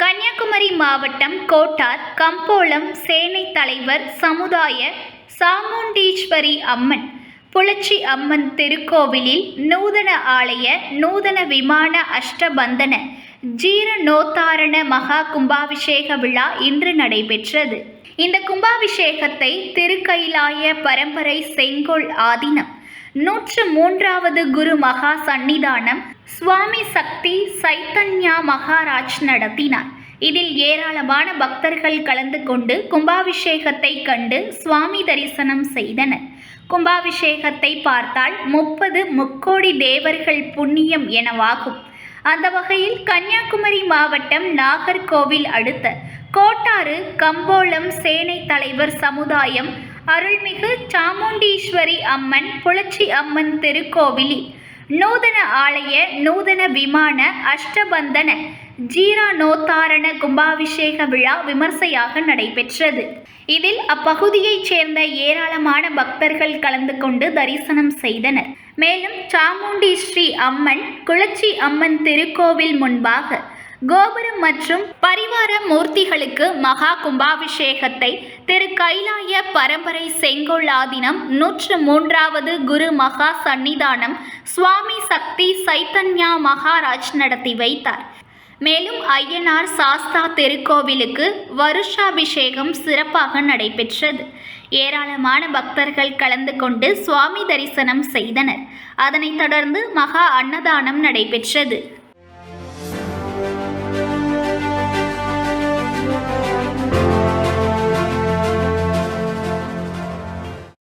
கன்னியாகுமரி மாவட்டம் கோட்டார் கம்போளம் சேனை தலைவர் சமுதாய சாமுண்டீஸ்வரி அம்மன் புலச்சி அம்மன் திருக்கோவிலில் நூதன ஆலய நூதன விமான அஷ்டபந்தன ஜீரணோத்தாரண மகா கும்பாபிஷேக விழா இன்று நடைபெற்றது. இந்த கும்பாபிஷேகத்தை திருக்கைலாய பரம்பரை செங்கோல் ஆதீனம் நூற்று மூன்றாவது குரு மகா சந்நிதானம் சுவாமி சக்தி சைத்தன்யா மகாராஜ் நடத்தினார். இதில் ஏராளமான பக்தர்கள் கலந்து கொண்டு கும்பாபிஷேகத்தை கண்டு சுவாமி தரிசனம் செய்தனர். கும்பாபிஷேகத்தை பார்த்தால் முப்பது முக்கோடி தேவர்கள் புண்ணியம் எனவாகும். அந்த வகையில் கன்னியாகுமரி மாவட்டம் நாகர்கோவில் அடுத்த கோட்டாறு கம்போளம் சேனை தலைவர் சமுதாயம் அருள்மிகு சாமுண்டீஸ்வரி அம்மன் புலச்சி அம்மன் திருக்கோவிலில் நூதன ஆலய நூதன விமான அஷ்டபந்தன ஜீரானோத்தாரண கும்பாபிஷேக விழா விமர்சையாக நடைபெற்றது. இதில் அப்பகுதியைச் சேர்ந்த ஏராளமான பக்தர்கள் கலந்து கொண்டு தரிசனம் செய்தனர். மேலும் சாமுண்டி ஸ்ரீ அம்மன் குளச்சி அம்மன் திருக்கோவில் முன்பாக கோபுரம் மற்றும் பரிவார மூர்த்திகளுக்கு மகா கும்பாபிஷேகத்தை திரு கைலாய பரம்பரை செங்கோலாதினம் நூற்று மூன்றாவது குரு மகா சன்னிதானம் சுவாமி சக்தி சைத்தன்யா மகாராஜ் நடத்தி வைத்தார். மேலும் ஐயனார் சாஸ்தா திருக்கோவிலுக்கு வருஷாபிஷேகம் சிறப்பாக நடைபெற்றது. ஏராளமான பக்தர்கள் கலந்து கொண்டு சுவாமி தரிசனம் செய்தனர். அதனைத் தொடர்ந்து மகா அன்னதானம் நடைபெற்றது.